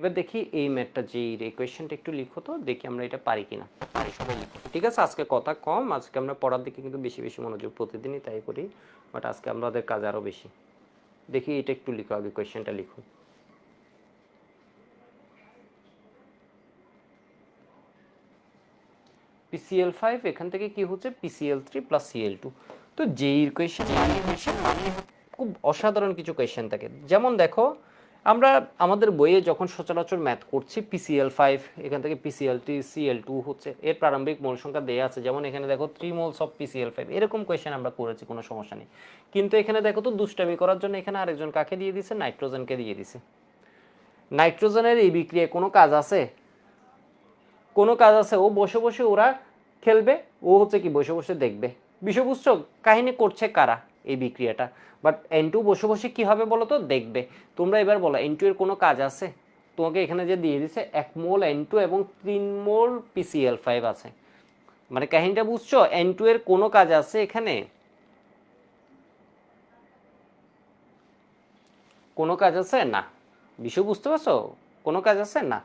এবার দেখি এই ম্যাথটা যে এই একটু লিখো তো, দেখি আমরা এটা পারি কিনা। পারি, সবাই লিখো। ঠিক আছে, আজকে কথা কম, আজকে আমরা পড়ার দিকে কিন্তু বেশি বেশি মনোযোগ প্রতিদিনই তাই করি বাট আজকে আমাদের কাজ আরও বেশি। দেখি এটা একটু লিখো, আগে কোয়েশ্চেনটা লিখো। পিসিএল ফাইভ এখান থেকে কি হচ্ছে? PCl three plus Cl two তো যেই কোয়েশ্চেন খুব অসাধারণ কিছু কোয়েশ্চেন থাকে। যেমন দেখো আমরা আমাদের বইয়ে যখন সচরাচর ম্যাথ করছি পিসিএল ফাইভ এখান থেকে পিসিএল টি সিএল টু হচ্ছে, এর প্রারম্ভিক মোল সংখ্যা দেওয়া আছে। যেমন এখানে দেখো three moles of PCl five এরকম কোয়েশ্চেন আমরা করেছি, কোনো সমস্যা নেই। কিন্তু এখানে দেখো তো দুষ্টামি করার জন্য এখানে আরেকজন কাকে দিয়ে দিছে? নাইট্রোজেনকে দিয়ে দিছে। নাইট্রোজেনের এই বিক্রিয়ায় কোনো কাজ আছে? কোনো কাজ আছে? ও বসে বসে ওরা খেলবে, ও হচ্ছে কি বসে বসে দেখবে। বিষয় কাহিনী করছে কারা? এই বিক্রিয়াটা। বাট এন টু বসে বসে কি হবে বলো তো দেখবে। তোমরা এবার বলো এন টু এর কোনো কাজ আছে? তোমাকে এখানে যে দিয়ে দিছে, এক মোল এন টু এবং তিন মোল পিসিএল ফাইভ আছে। মানে কাহিনীটা বুঝছ? এন টু এর কোনো কাজ আছে এখানে? কোনো কাজ আছে? না। বিষয় বুঝতে পারছ? কোনো কাজ আছে? না।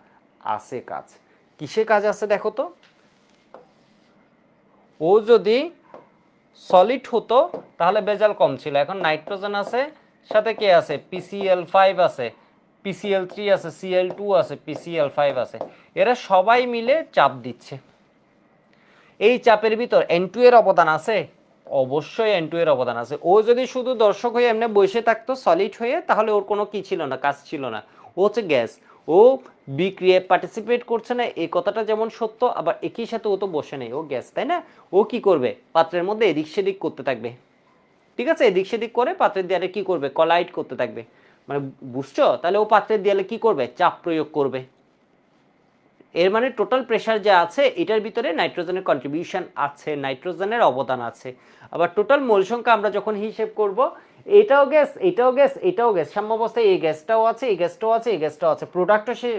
আছে কাজ। কিসে কাজ আছে দেখো তো? ও যদি সলিড হতো, তাহলে বেজাল কম ছিল। এখন নাইট্রোজেন আছে, সাথে কে আছে? পিসিএল ফাইভ আছে পিসিএল থ্রি আছে সিএল টু আছে পিসিএল ফাইভ আছে। এরা সবাই মিলে চাপ দিচ্ছে। এই চাপের ভিতর এন টু এর অবদান আছে? অবশ্যই এন টু এর অবদান আছে। ও যদি শুধু দর্শক হয়ে এমনি বসে থাকতো সলিড হয়ে, তাহলে ওর কোনো কি ছিল না, কাজ ছিল না। ও হচ্ছে গ্যাস ও বিক্রিয়ায় পার্টিসিপেট করছে না এই কথাটা যেমন সত্য, আবার একই সাথে ও তো বসে নেই, ও গ্যাস তাই না? ও কি করবে? পাত্রের মধ্যে এদিক সেদিক করতে থাকবে। ঠিক আছে? এদিক সেদিক করে পাত্রের দেয়ালে কি করবে? কলাইট করতে থাকবে। মানে বুঝছ? তাহলে ও পাত্রের দেয়ালে কি করবে? চাপ প্রয়োগ করবে। এর মানে টোটাল প্রেশার যা আছে, এটার ভিতরে নাইট্রোজেনের কন্ট্রিবিউশন আছে নাইট্রোজেনের অবদান আছে। আবার টোটাল মোল সংখ্যা আমরা যখন হিসেব করব এটাও গ্যাস এটাও গ্যাস এটাও গ্যাস সাম্যাবস্থায় এই গ্যাসটাও আছে, এই গ্যাসটাও আছে, এই গ্যাসটাও আছে। প্রোডাক্টও সে,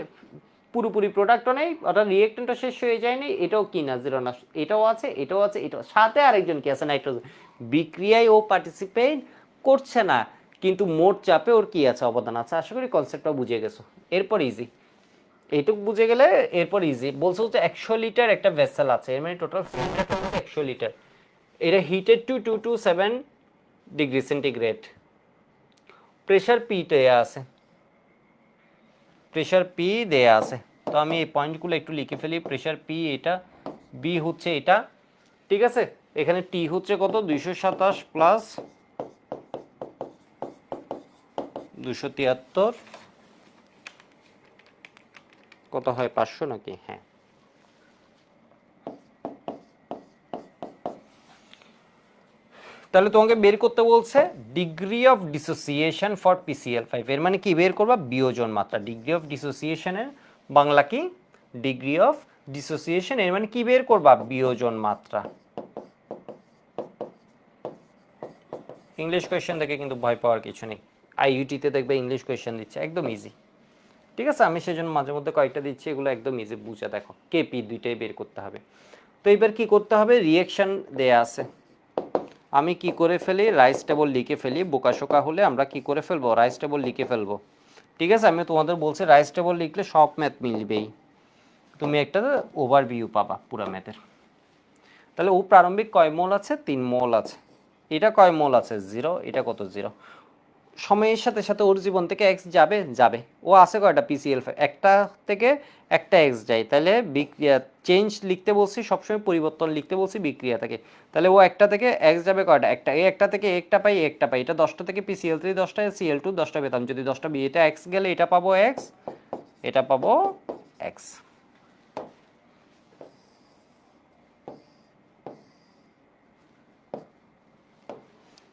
পুরোপুরি প্রোডাক্টও নেই, অর্থাৎ রিয়েক্টেন্টও শেষ হয়ে যায়নি, এটাও কি না জিরো না, এটাও আছে এটাও আছে, এটাও সাথে আরেকজন কি আছে? নাইট্রোজেন বিক্রিয়ায় ও পার্টিসিপেট করছে না, কিন্তু মোট চাপে ওর কি আছে? অবদান আছে। আশা করি কনসেপ্টটাও বুঝে গেছো। এরপর ইজি এইটুক বুঝে গেলে এরপর ইজি বলছে হচ্ছে একশো লিটার একটা ভেসেল আছে। এর মানে টোটাল একশো লিটার। এটা heated to two two seven degree centigrade. Pressure P দেয়া আছে। প্রেশার পি দেয়া আছে। তো আমি এই পয়েন্টগুলো একটু লিখে ফেলি। প্রেশার পি এটা বি হচ্ছে এটা। ঠিক আছে? এখানে টি হচ্ছে কত? দুইশো সাতাশ প্লাস দুশো তিয়াত্তর। কত হয়? পাঁচশো নাকি? হ্যাঁ। তাহলে তোমাকে বের করতে বলছে degree of dissociation for PCl five এর মানে কি? বের করবা বিয়োজন মাত্রা। ডিগ্রি অফ ডিসোসিয়েশনের বাংলা কি? ডিগ্রি অফ ডিসোসিয়েশন এর মানে কি বের করবা? বিয়োজন মাত্রা। ইংলিশ কোয়েশ্চেন দেখে কিন্তু ভয় পাওয়ার কিছু নেই। আইইউটিতে দেখবে ইংলিশ কোয়েশ্চেন দিচ্ছে। একদম ইজি ঠিক আছে? আমি সেজন্য মাঝে মধ্যে কয়েকটা দিচ্ছি। এগুলো একদম ইজি বুঝে দেখো। কেপি দুইটাই বের করতে হবে। তো এবার কি করতে হবে? রিয়েকশন দেয়া আছে। আমি কি করে ফেলি? রাইস টেবল লিখে ফেলি। বোকাশোকা হলে আমরা কি করে ফেলব? রাইস টেবল লিখে ফেলব। ঠিক আছে? আমি তোমাদের বলছি রাইস টেবল লিখলে সব ম্যাথ মিলবেই। তুমি একটা ওভারভিউ পাবা পুরো ম্যাথের তাহলে ও প্রারম্ভিক কয় মোল আছে? তিন মোল আছে। এটা কয় মোল আছে? জিরো এটা কত? জিরো সময়ের সাথে সাথে ওর জীবন থেকে এক্স যাবে যাবে। ও আছে কয়টা? পিসিএল একটা থেকে একটা এক্স যায়। তাহলে বিক্রিয়া চেঞ্জ লিখতে বলছি, সবসময় পরিবর্তন লিখতে বলছি, বিক্রিয়া থেকে। তাহলে ও একটা থেকে এক্স যাবে কয়টা? একটা একটা থেকে একটা পাই একটা পাই। এটা দশটা থেকে পিসিএল থ্রি দশটা সিএল টু দশটা পেতাম। যদি দশটা বি এটা এক্স গেলে এটা পাবো এক্স এটা পাবো এক্স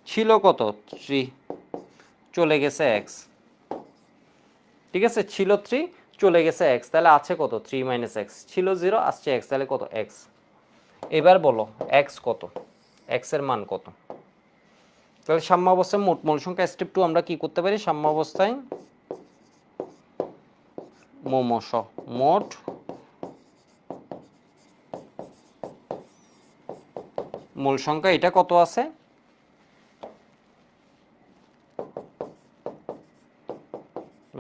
ছিল কত? থ্রি চলে গেছে এক্স ঠিক আছে? ছিল থ্রি চলে গেছে এক্স তাহলে আছে কত? থ্রি মাইনাস এক্স ছিল জিরো আসছে এক্স তাহলে কত? এক্স এবার বলো এক্স কত? এক্সের মান কত? তাহলে সাম্য অবস্থায় মোট মূল সংখ্যা স্টেপ টু আমরা কি করতে পারি? সাম্য অবস্থায় মোমোস, মোট মূল সংখ্যা এটা কত আছে?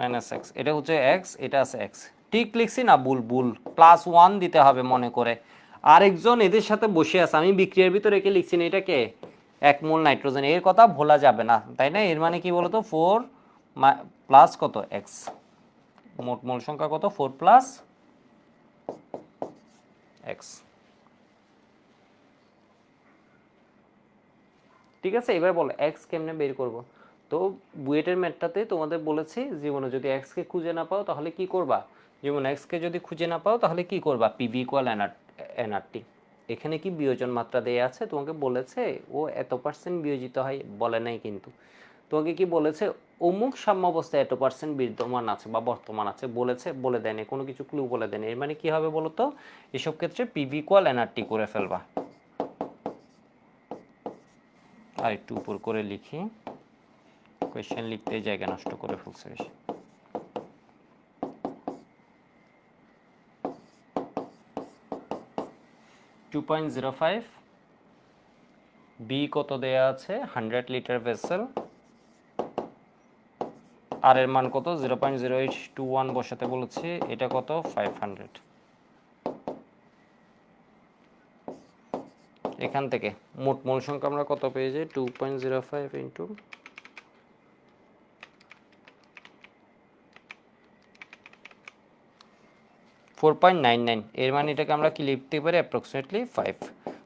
মাইনাস এক্স এটা হচ্ছে এক্স এটা আছে এক্স ঠিক লিখছি না বুল বুল প্লাস ওয়ান দিতে হবে মনে করে। আরেকজন এদের সাথে বসে আছে, আমি বিক্রিয়ার ভিতরে রেখে লিখছি না এটাকে? এক মোল নাইট্রোজেন, এর কথা ভোলা যাবে না, তাই না? এর মানে কি বলতো? ফোর প্লাস কত? এক্স মোট মোল সংখ্যা কত? ফোর প্লাস এক্স ঠিক আছে? এবার বলো এক্স কেমনে বের করব? তো বুয়েটের ম্যাটটাতে তোমাদের বলেছি, জীবনে যদি এক্স কে খুঁজে না পাও তাহলে কি করবা? যেমন এক্স কে যদি খুঁজে না পাও তাহলে কি করবা? পিবি ইকুয়াল এনআরটি এখানে কি বিয়োজন মাত্রা দেয়া আছে? তোমাকে বলেছে, ও এত পার্সেন্ট বিয়োজিত হয়, বলে নাই কিন্তু। তোমাকে কি বলেছে, অমুক সাম্য অবস্থায় এত পার্সেন্ট বিদ্যমান আছে বা বর্তমান আছে, বলেছে, বলে দেয়নি, কোনো কিছু ক্লু বলে দেয়নি। এর মানে কি হবে বলো তো এসব ক্ষেত্রে পিবি ইকুয়াল এনআরটি করে ফেলবা। আর একটু উপর করে লিখি। কোয়েশ্চেন লিখতে জায়গা নষ্ট করে ফেলছে বেশি। Two point zero five B কত দেয়া আছে? হান্ড্রেড লিটার ভেসেল আর এর মান কত? Zero point zero eight two one বসাতে বলেছি, এটা কত? ফাইভ হান্ড্রেড এখান থেকে মোট মূল সংখ্যা আমরা কত পেয়ে যাই? Two point zero five into four point nine nine এর মানে এটাকে আমরা কি লিখতে পারি? অ্যাপ্রক্সিমেটলি ফাইভ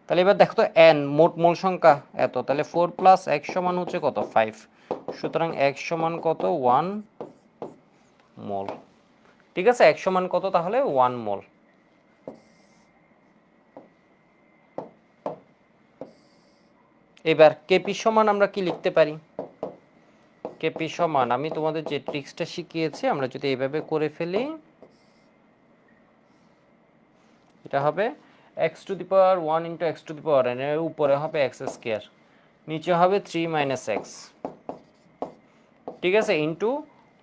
তাহলে এবার দেখো তো এন মোট মূল সংখ্যা এত, তাহলে ফোর প্লাস এক সমান হচ্ছে কত? ফাইভ সুতরাং এক সমান কত? ওয়ান মোল ঠিক আছে? এক সমান কত তাহলে? ওয়ান মোল এবার কেপি সমান আমরা কি লিখতে পারি? কেপি সমান, আমি তোমাদের যে ট্রিক্সটা শিখিয়েছি, আমরা যদি এইভাবে করে ফেলি এটা হবে X to the power one into X to the power N এর উপরে হবে এক্স স্কোয়ার নিচে হবে থ্রি মাইনাস এক্স ঠিক আছে? ইন্টু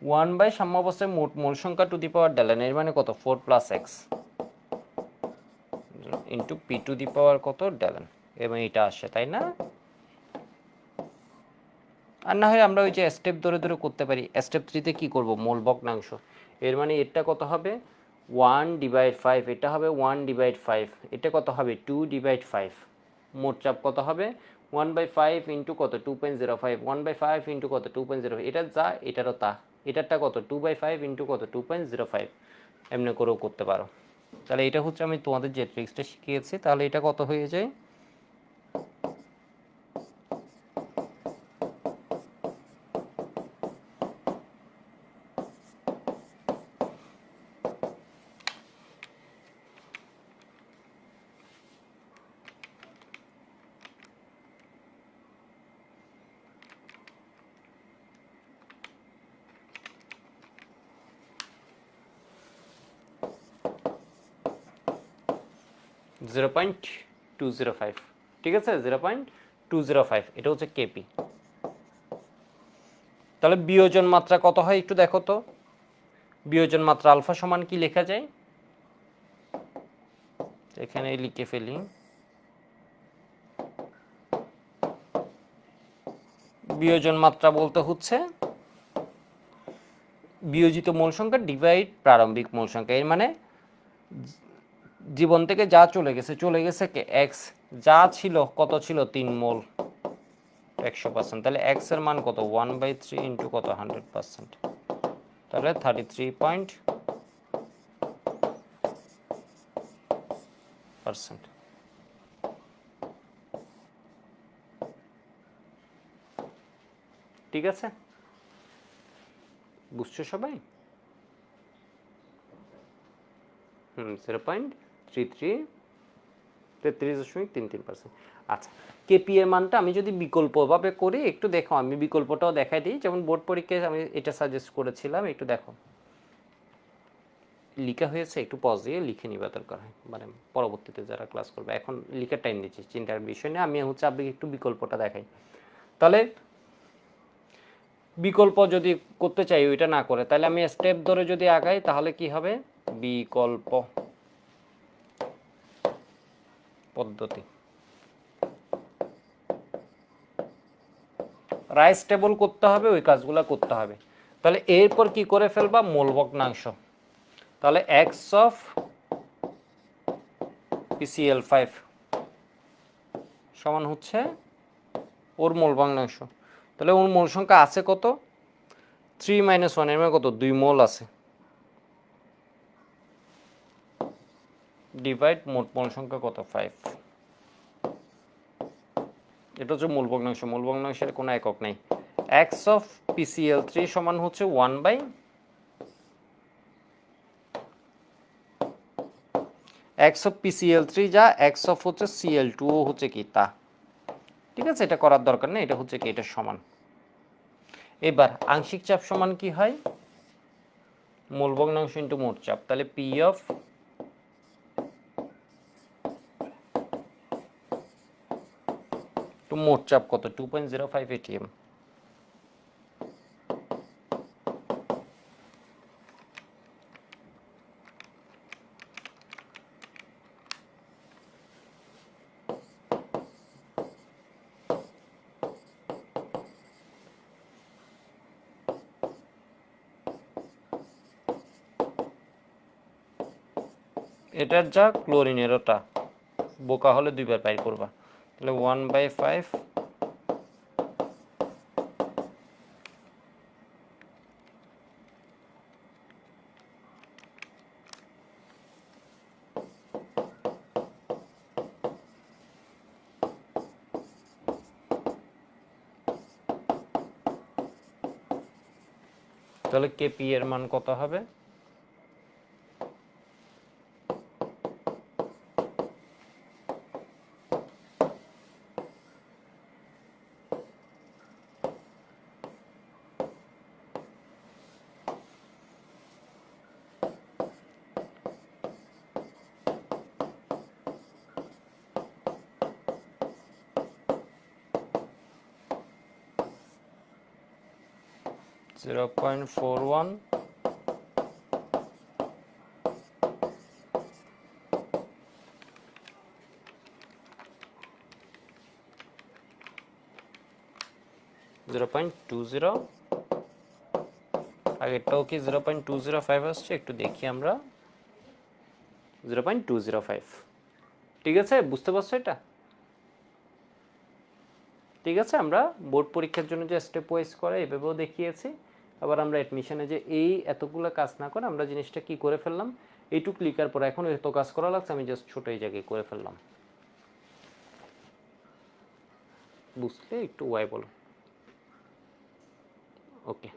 ওয়ান বাই সাম্য অবস্থায় মোট মূল সংখ্যা টু দি পাওয়ার ডেলেন এর মানে কত? Four plus X into P to the power কত? ডেলেন এবং এটা আসে, তাই না? আর না হয় আমরা ওই যে স্টেপ ধরে ধরে করতে পারি স্টেপ থ্রিতে কী করব? মূল ভগ্নাংশ, এর মানে এটা কত হবে? ওয়ান ডিভাইড ফাইভ এটা হবে ওয়ান ডিভাইড ফাইভ এটা কত হবে? টু ডিভাইড ফাইভ মোট চাপ কত হবে? ওয়ান বাই ফাইভ ইন্টু কত? Two point zero five one by five into কত? টু পয়েন্ট জিরো এটা যা, এটারও তা। এটারটা কত? টু বাই ফাইভ ইন্টু কত? টু পয়েন্ট জিরো ফাইভ এমনি করেও করতে পারো। তাহলে এটা হচ্ছে আমি তোমাদের যে ট্রিক্সটা শিখিয়েছি, তাহলে এটা কত হয়ে যায়? Zero point two zero five ঠিক আছে? Zero point two zero five এটা হচ্ছে কেপি তাহলে বিয়োজন মাত্রা কত হয় একটু দেখো তো। বিয়োজন মাত্রা আলফা সমান কি লেখা যায়? এখানে লিখে ফেলি। বিয়োজন মাত্রা বলতে হচ্ছে বিয়োজিত মূল সংখ্যা ডিভাইড প্রারম্ভিক মূল সংখ্যা, এর মানে জীবন থেকে যা চলে গেছে চলে গেছে কে? এক্স যা ছিল, কত ছিল? তিন মোল। একশো পার্সেন্ট তাহলে এক্সের মান কত? ওয়ান বাই থ্রি ইন্টু কত? হান্ড্রেড পার্সেন্ট তাহলে থার্টি থ্রি পয়েন্ট পার্সেন্ট ঠিক আছে? বুঝছ সবাই? হুম জিরো পয়েন্ট থ্রি থ্রি তেত্রিশ দশমিক তিন তিন পার্সেন্ট আচ্ছা কেপি এর মানটা আমি যদি বিকল্পভাবে করি, একটু দেখো, আমি বিকল্পটাও দেখাই দিই। যেমন বোর্ড পরীক্ষায় আমি এটা সাজেস্ট করেছিলাম, একটু দেখো। লিখা হয়েছে, একটু পজ দিয়ে লিখে নিবা, দরকার হয়। মানে পরবর্তীতে যারা ক্লাস করবে, এখন লিখার টাইম দিচ্ছি, চিন্তার বিষয় নিয়ে আমি হচ্ছে আপনি একটু বিকল্পটা দেখাই। তাহলে, বিকল্প যদি করতে চাই, ওইটা না করে, তাহলে আমি স্টেপ ধরে যদি আগাই, তাহলে কি হবে? বিকল্প। পদ্ধতি। রাইস টেবল করতে হবে, ওই কাজগুলো করতে হবে। তাহলে এরপর কি করে ফেলবা? মূল ভগ্নাংশ। তাহলে এক্স অফ পিসিএল ফাইভ সমান হচ্ছে ওর মূল ভগ্নাংশ। তাহলে ওর মূল সংখ্যা আছে কত? থ্রি মাইনাস ওয়ানের মানে কত? দুই মোল আছে। ডিভাইড মোট সংখ্যা কত? ফাইভ এটা হচ্ছে মূল ভগ্নাংশ। মূল ভগ্নাংশের কোনো একক নেই। এক্স অফ পিসিএল থ্রি সমান হচ্ছে one by X of PCl three যা এক্স অফ হচ্ছে সিএল টু হচ্ছে কি? তা। ঠিক আছে? এটা করার দরকার নেই। এটা হচ্ছে কি? এটা সমান। এবার আংশিক চাপ সমান কি হয়? মূল ভগ্নাংশ ইন্টু মোট চাপ। তাহলে পি অফ টু মোট চাপ কত? Two point zero five atm এটার যা ক্লোরিনের ওটা বোকা হলে দুইবার পাই করবা। তাহলে ওয়ান বাই ফাইভ তাহলে কেপি এর মান কত হবে? Zero point four one zero point two zero আগেরটাও কি zero point two zero five আসছে, একটু দেখি আমরা। Zero point two zero five ঠিক আছে? বুঝতে পারছ এটা? ঠিক আছে, আমরা বোর্ড পরীক্ষার জন্য যে স্টেপ ওয়াইজ করে, এভাবেও দেখিয়েছি। আবার আমরা অ্যাডমিশনে যে এই এতগুলো কাজ না করে আমরা জিনিসটা কি করে ফেললাম? এইটু ক্লিকার পর এখন এত কাজ করা লাগছে, আমি জাস্ট ছোট এই জায়গায় করে ফেললাম। বুঝলে? একটু ওয়াই বলো। ওকে